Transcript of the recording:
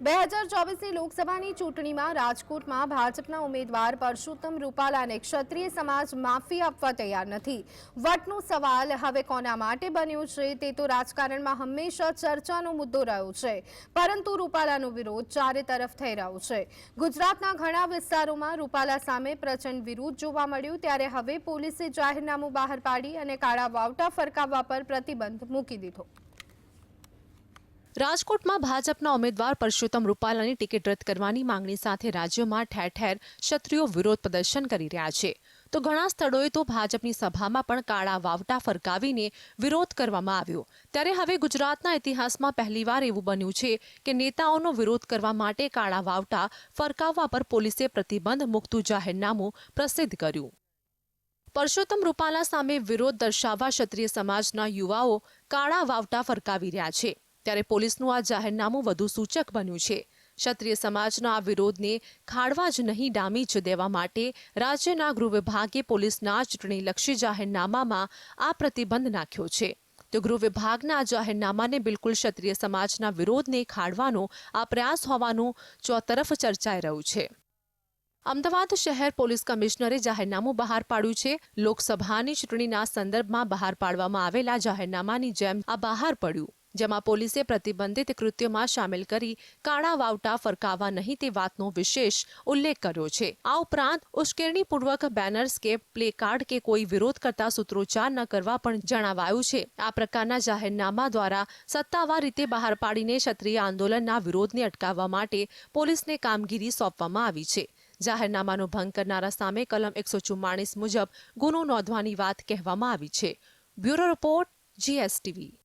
બે હજાર ચોવીસની લોકસભાની ચૂંટણીમાં રાજકોટમાં ભાજપના ઉમેદવાર પરસોત્તમ રૂપાલાને ક્ષત્રિય સમાજ માફી આપવા તૈયાર નથી. વટનો સવાલ હવે કોના માટે બન્યો છે તે તો રાજકારણમાં હંમેશા ચર્ચાનો મુદ્દો રહ્યો છે. પરંતુ રૂપાલાનો વિરોધ ચારે તરફ થઈ રહ્યો છે. ગુજરાતના ઘણા વિસ્તારોમાં રૂપાલા સામે પ્રચંડ વિરોધ જોવા મળ્યું ત્યારે હવે પોલીસે જાહેરનામું બહાર પાડી અને કાળા વાવટા ફરકાવવા પર પ્રતિબંધ મૂકી દીધો. રાજકોટમાં ભાજપના ઉમેદવાર પરસોત્તમ રૂપાલાની ટિકિટ રદ કરવાની માંગણી સાથે રાજ્યમાં ઠેર ઠેર ક્ષત્રિયો વિરોધ પ્રદર્શન કરી રહ્યા છે. તો ઘણા સ્થળોએ તો ભાજપની સભામાં પણ કાળા વાવટા ફરકાવીને વિરોધ કરવામાં આવ્યો. ત્યારે હવે ગુજરાતના ઇતિહાસમાં પહેલીવાર એવું બન્યું છે કે નેતાઓનો વિરોધ કરવા માટે કાળા વાવટા ફરકાવવા પર પોલીસે પ્રતિબંધ મૂકતું જાહેરનામું પ્રસિદ્ધ કર્યું. પરસોત્તમ રૂપાલા સામે વિરોધ દર્શાવવા ક્ષત્રિય સમાજના યુવાઓ કાળા વાવટા ફરકાવી રહ્યા છે. ત્યારે પોલીસનું આ જાહેરનામું વધુ સૂચક બન્યું છે. ક્ષત્રિય સમાજના આ વિરોધને ખાડવા જ નહીં ડામી જ દેવા માટે રાજ્યના ગૃહ વિભાગે પોલીસના ચૂંટણીલક્ષી જાહેરનામામાં આ પ્રતિબંધ નાખ્યો છે. તો ગૃહ વિભાગના આ જાહેરનામાને બિલકુલ ક્ષત્રિય સમાજના વિરોધને ખાડવાનો આ પ્રયાસ હોવાનું ચોતરફ ચર્ચાઈ રહ્યું છે. અમદાવાદ શહેર પોલીસ કમિશનરે જાહેરનામું બહાર પાડ્યું છે. લોકસભાની ચૂંટણીના સંદર્ભમાં બહાર પાડવામાં આવેલા જાહેરનામાની જેમ આ બહાર પડ્યું. જેમાં પોલીસે પ્રતિબંધિત કૃત્યોમાં સામેલ કરી કાળા વાવટા ફરકાવવા નહીં તે વાતનો વિશેષ ઉલ્લેખ કર્યો છે. આ ઉપરાંત ઉશ્કેરણીપૂર્વક બેનર્સ કે પ્લેકાર્ડ કે કોઈ વિરોધ કરતા સૂત્રોચ્ચાર ન કરવા પણ જણાવાયું છે. આ પ્રકારના જાહેરનામા દ્વારા સત્તાવાર રીતે બહાર પાડીને ક્ષત્રિય આંદોલનના વિરોધને અટકાવવા માટે પોલીસને કામગીરી સોંપવામાં આવી છે. જાહેરનામાનો ભંગ કરનારા સામે કલમ એકસો ચુમ્માળીસ મુજબ ગુનો નોંધવાની વાત કહેવામાં આવી છે. Bureau report, GSTV.